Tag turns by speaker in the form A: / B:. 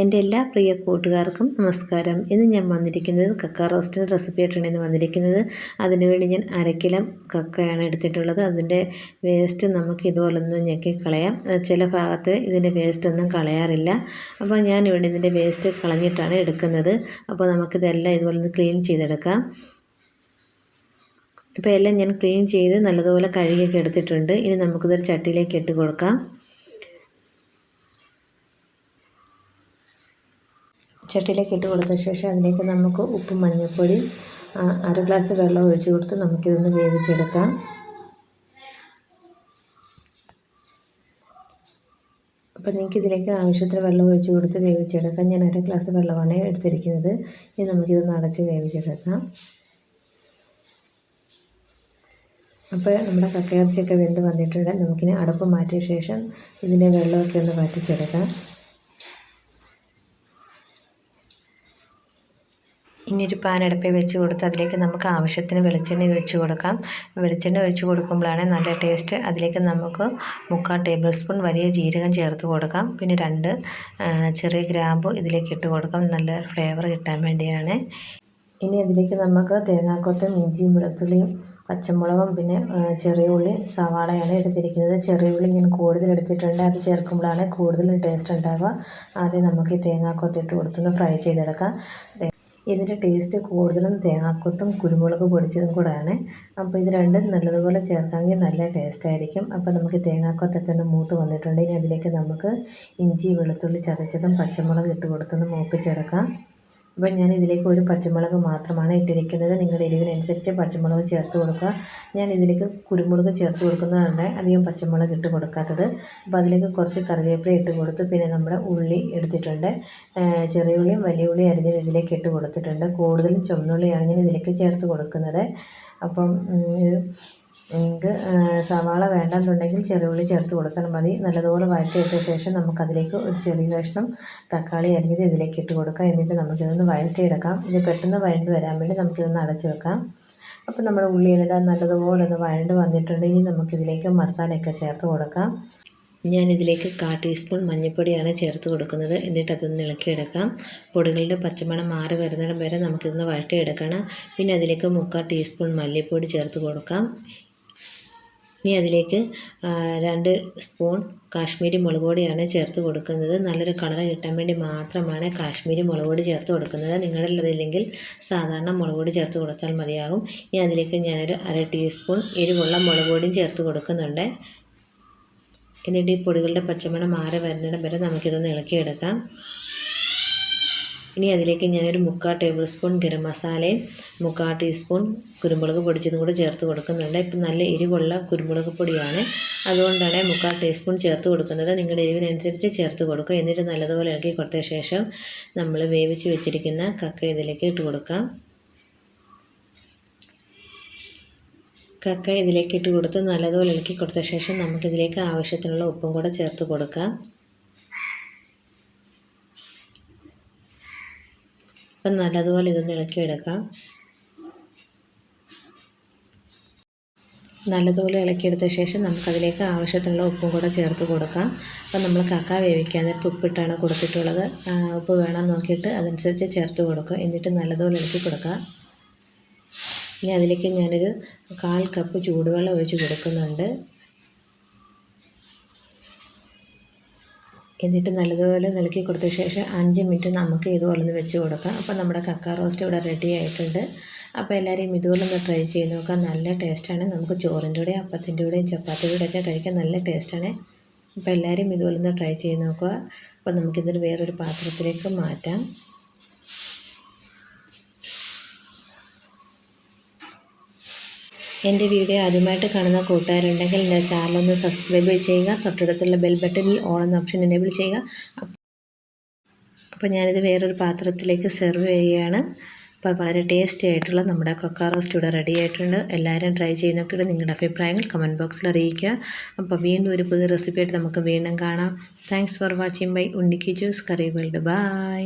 A: എന്റെ എല്ലാ പ്രിയ കൂട്ടുകാർക്കും നമസ്കാരം. ഇന്ന് ഞാൻ വന്നിരിക്കുന്നത് കക്ക റോസ്റ്റിന്റെ റെസിപ്പി ആയിട്ടാണ് ഇന്ന് വന്നിരിക്കുന്നത്. അതിനുവേണ്ടി ഞാൻ അരക്കിലം കക്കയാണ് എടുത്തിട്ടുള്ളത്. അതിന്റെ വേസ്റ്റ് നമുക്ക് ഇതുപോലെ ഒന്ന് ഞെക്കി കളയാം. ചില ഭാഗത്ത് ഇതിന്റെ വേസ്റ്റ് ഒന്നും കളയാറില്ല. അപ്പോൾ ഞാൻ ഇവിടെ ഇതിന്റെ വേസ്റ്റ് കളഞ്ഞിട്ടാണ് എടുക്കുന്നത്. അപ്പോൾ നമുക്കിതെല്ലാം ഇതുപോലെ ഒന്ന് ക്ലീൻ ചെയ്തെടുക്കാം. ഇപ്പോൾ എല്ലാം ഞാൻ ക്ലീൻ ചെയ്ത് നല്ലതുപോലെ കഴുകിയൊക്കെ എടുത്തിട്ടുണ്ട്. ഇനി നമുക്കിതൊരു ചട്ടിയിലേക്ക് ഇട്ട് കൊടുക്കാം. ചട്ടിയിലേക്ക് ഇട്ട് കൊടുത്ത ശേഷം അതിലേക്ക് നമുക്ക് ഉപ്പും മഞ്ഞൾപ്പൊടി അര ഗ്ലാസ് വെള്ളം ഒഴിച്ച് കൊടുത്ത് നമുക്കിതൊന്ന് വേവിച്ചെടുക്കാം. അപ്പോൾ നിങ്ങൾക്ക് ഇതിലേക്ക് ആവശ്യത്തിന് വെള്ളം ഒഴിച്ച് കൊടുത്ത് വേവിച്ചെടുക്കാം. ഞാൻ അര ഗ്ലാസ് വെള്ളമാണ് എടുത്തിരിക്കുന്നത്. ഇനി നമുക്കിതൊന്ന് അടച്ച് വേവിച്ചെടുക്കാം. അപ്പോൾ നമ്മുടെ കക്കയിറച്ചിയൊക്കെ വെന്ത് വന്നിട്ടുണ്ട്. നമുക്കിനി അടപ്പ് മാറ്റിയ ശേഷം ഇതിന്റെ വെള്ളമൊക്കെ ഒന്ന് വറ്റിച്ചെടുക്കാം. ഇനി ഒരു പാൻ അടുപ്പിൽ വെച്ച് കൊടുത്ത് അതിലേക്ക് നമുക്ക് ആവശ്യത്തിന് വെളിച്ചെണ്ണ ഒഴിച്ച് കൊടുക്കാം. വെളിച്ചെണ്ണ ഒഴിച്ച് കൊടുക്കുമ്പോഴാണ് നല്ല ടേസ്റ്റ് അതിലേക്ക് നമുക്ക് മുക്കാൽ ടേബിൾ സ്പൂൺ വലിയ ജീരകം ചേർത്ത് കൊടുക്കാം. പിന്നെ രണ്ട് ചെറിയ ഗ്രാമ്പു ഇതിലേക്ക് ഇട്ട് കൊടുക്കാം. നല്ല ഫ്ലേവർ കിട്ടാൻ വേണ്ടിയാണ്. ഇനി അതിലേക്ക് നമുക്ക് തേങ്ങാക്കൊത്തും ഇഞ്ചിയും വെളുത്തുള്ളിയും പച്ചമുളകും പിന്നെ ചെറിയ ഉള്ളി സവാളയാണ് എടുത്തിരിക്കുന്നത്. ചെറിയ ഉള്ളി ഞാൻ കൂടുതൽ എടുത്തിട്ടുണ്ട്. അത് ചേർക്കുമ്പോഴാണ് കൂടുതൽ ടേസ്റ്റ് ഉണ്ടാവുക. ആദ്യം നമുക്ക് ഈ തേങ്ങാക്കൊത്തിട്ട് കൊടുത്തൊന്ന് ഫ്രൈ ചെയ്തെടുക്കാം. ഇതിന്റെ ടേസ്റ്റ് കൂടുതലും തേങ്ങാക്കൊത്തും കുരുമുളക് പൊടിച്ചതും കൂടെയാണ്. അപ്പോൾ ഇത് രണ്ടും നല്ലതുപോലെ ചേർക്കാമെങ്കിൽ നല്ല ടേസ്റ്റായിരിക്കും അപ്പോൾ നമുക്ക് തേങ്ങാക്കൊത്തൊക്കെ ഒന്ന് മൂത്ത് വന്നിട്ടുണ്ടെങ്കിൽ അതിലേക്ക് നമുക്ക് ഇഞ്ചി വെളുത്തുള്ളി ചതച്ചതും പച്ചമുളക് ഇട്ട് കൊടുത്തൊന്ന് മൂപ്പിച്ചെടുക്കാം. അപ്പോൾ ഞാൻ ഇതിലേക്ക് ഒരു പച്ചമുളക് മാത്രമാണ് ഇട്ടിരിക്കുന്നത്. നിങ്ങളുടെ എരിവിനനുസരിച്ച് പച്ചമുളക് ചേർത്ത് കൊടുക്കുക. ഞാൻ ഇതിലേക്ക് കുരുമുളക് ചേർത്ത് കൊടുക്കുന്നതാണ് അധികം പച്ചമുളക് ഇട്ട് കൊടുക്കാത്തത്. അപ്പോൾ അതിലേക്ക് കുറച്ച് കറിവേപ്പില ഇട്ട് കൊടുത്തു. പിന്നെ നമ്മൾ ഉള്ളി എടുത്തിട്ടുണ്ട്. ചെറിയ ഉള്ളിയും വലിയ ഉള്ളിയും അരിഞ്ഞത് ഇതിലേക്ക് ഇട്ട് കൊടുത്തിട്ടുണ്ട്. കൂടുതലും ചുവന്നുള്ളിയാണ് ഞാൻ ഇതിലേക്ക് ചേർത്ത് കൊടുക്കുന്നത്. അപ്പം നിങ്ങൾക്ക് സവാള വേണ്ടെന്നുണ്ടെങ്കിൽ ചെറിയുള്ളി ചേർത്ത് കൊടുത്താൽ മതി. നല്ലതുപോലെ വഴറ്റിയെടുത്ത ശേഷം നമുക്കതിലേക്ക് ഒരു ചെറിയ കഷ്ണം തക്കാളി അരിഞ്ഞത് ഇതിലേക്ക് ഇട്ട് കൊടുക്കാം. എന്നിട്ട് നമുക്കിതൊന്ന് വഴറ്റിയെടുക്കാം. ഇത് പെട്ടെന്ന് വഴണ്ട് വരാൻ വേണ്ടി നമുക്കിതൊന്ന് അടച്ച് വെക്കാം. അപ്പോൾ നമ്മുടെ ഉള്ളി ഉള്ളിയെല്ലാം നല്ലതുപോലെ ഒന്ന് വഴണ്ട് വന്നിട്ടുണ്ട്. ഇനി നമുക്കിതിലേക്ക് മസാലയൊക്കെ ചേർത്ത് കൊടുക്കാം. ഞാനിതിലേക്ക് കാ ടീസ്പൂൺ മഞ്ഞൾപ്പൊടിയാണ് ചേർത്ത് കൊടുക്കുന്നത്. എന്നിട്ട് അതൊന്ന് ഇളക്കിയെടുക്കാം. പൊടികളുടെ പച്ചമണം മാറി വരുന്നിടം വരെ നമുക്കിതൊന്ന് വഴറ്റിയെടുക്കണം. പിന്നെ അതിലേക്ക് മുക്കാൽ ടീസ്പൂൺ മല്ലിപ്പൊടി ചേർത്ത് കൊടുക്കാം. ഇനി അതിലേക്ക് രണ്ട് സ്പൂൺ കാശ്മീരി മുളക് പൊടിയാണ് ചേർത്ത് കൊടുക്കുന്നത്. നല്ലൊരു കളർ കിട്ടാൻ വേണ്ടി മാത്രമാണ് കാശ്മീരി മുളക് പൊടി ചേർത്ത് കൊടുക്കുന്നത്. നിങ്ങളുടെ ഉള്ളതില്ലെങ്കിൽ സാധാരണ മുളക് പൊടി ചേർത്ത് കൊടുത്താൽ മതിയാകും. ഇനി അതിലേക്ക് ഞാനൊരു അര ടീസ്പൂൺ എരിവുള്ള മുളക് പൊടിയും ചേർത്ത് കൊടുക്കുന്നുണ്ട്. എന്നിട്ട് ഈ പൊടികളുടെ പച്ചമണം മാറി വരുന്നിടം വരെ നമുക്കിതൊന്ന് ഇളക്കിയെടുക്കാം. ഇനി അതിലേക്ക് ഞാനൊരു മുക്കാൽ ടേബിൾ സ്പൂൺ ഗരം മസാലയും മുക്കാൽ ടീസ്പൂൺ കുരുമുളക് പൊടിച്ചതും കൂടെ ചേർത്ത് കൊടുക്കുന്നുണ്ട്. ഇപ്പം നല്ല എരിവുള്ള കുരുമുളക് പൊടിയാണ്. അതുകൊണ്ടാണ് മുക്കാൽ ടീസ്പൂൺ ചേർത്ത് കൊടുക്കുന്നത്. നിങ്ങളുടെ എരിവിനനുസരിച്ച് ചേർത്ത് കൊടുക്കുക. എന്നിട്ട് നല്ലതുപോലെ ഇളക്കി കൊടുത്ത ശേഷം നമ്മൾ വേവിച്ച് വെച്ചിരിക്കുന്ന കക്ക ഇതിലേക്ക് ഇട്ട് കൊടുക്കാം. കക്ക ഇതിലേക്ക് ഇട്ട് കൊടുത്ത് നല്ലതുപോലെ ഇളക്കി കൊടുത്ത ശേഷം നമുക്കിതിലേക്ക് ആവശ്യത്തിനുള്ള ഉപ്പും കൂടെ ചേർത്ത് കൊടുക്കാം. അപ്പം നല്ലതുപോലെ ഇതൊന്ന് ഇളക്കിയെടുക്കാം നല്ലതുപോലെ ഇളക്കിയെടുത്ത ശേഷം നമുക്കതിലേക്ക് ആവശ്യത്തിനുള്ള ഉപ്പും കൂടെ ചേർത്ത് കൊടുക്കാം. അപ്പം നമ്മൾ കക്ക വേവിക്കാൻ നേരത്ത് ഉപ്പിട്ടാണ് കൊടുത്തിട്ടുള്ളത്. ഉപ്പ് വേണം നോക്കിയിട്ട് അതനുസരിച്ച് ചേർത്ത് കൊടുക്കുക. എന്നിട്ട് നല്ലതുപോലെ ഇളക്കി കൊടുക്കുക. ഇനി അതിലേക്ക് ഞാനൊരു കാൽ കപ്പ് ചൂടുവെള്ളം ഒഴിച്ച് കൊടുക്കുന്നുണ്ട്. എന്നിട്ട് നല്ലതുപോലെ നിലക്കി കൊടുത്ത ശേഷം അഞ്ച് മിനിറ്റ് നമുക്ക് ഇതുപോലെ ഒന്ന് വെച്ച് കൊടുക്കാം. അപ്പോൾ നമ്മുടെ കക്ക റോസ്റ്റ് ഇവിടെ റെഡി ആയിട്ടുണ്ട്. അപ്പോൾ എല്ലാവരെയും ഇതുപോലെ ഒന്ന് ട്രൈ ചെയ്ത് നോക്കാം. നല്ല ടേസ്റ്റാണ് നമുക്ക് ചോറിന്റെ കൂടെയും അപ്പത്തിന്റെ കൂടെയും ചപ്പാത്തിയുടെ കൂടെയൊക്കെ കഴിക്കാൻ നല്ല ടേസ്റ്റാണ് അപ്പോൾ എല്ലാവരും ഇതുപോലെ ഒന്ന് ട്രൈ ചെയ്ത് നോക്കുക. അപ്പോൾ നമുക്കിതൊരു വേറൊരു പാത്രത്തിലേക്ക് മാറ്റാം. എന്റെ വീഡിയോ ആദ്യമായിട്ട് കാണുന്ന കൂട്ടുകാരുണ്ടെങ്കിൽ എന്റെ ചാനലൊന്ന് സബ്സ്ക്രൈബ് ചെയ്യുക തൊട്ടടുത്തുള്ള ബെൽ ബട്ടണിൽ ഓൺ എന്ന ഓപ്ഷൻ എനേബിൾ ചെയ്യുക. അപ്പോൾ ഞാനിത് വേറൊരു പാത്രത്തിലേക്ക് സെർവ് ചെയ്യുകയാണ്. അപ്പോൾ വളരെ ടേസ്റ്റി ആയിട്ടുള്ള നമ്മുടെ കൊക്ക റോസ്റ്റ് ഇവിടെ റെഡി ആയിട്ടുണ്ട്. എല്ലാവരും ട്രൈ ചെയ്യുന്നൊക്കെ നിങ്ങളുടെ അഭിപ്രായങ്ങൾ കമന്റ് ബോക്സിൽ അറിയിക്കുക. അപ്പോൾ വീണ്ടും ഒരു പുതിയ റെസിപ്പി ആയിട്ട് നമുക്ക് വീണ്ടും കാണാം. താങ്ക്സ് ഫോർ വാച്ചിങ് ബൈ ഉണ്ണിക്കി ജ്യൂസ് കറി വേൾഡ് ബൈ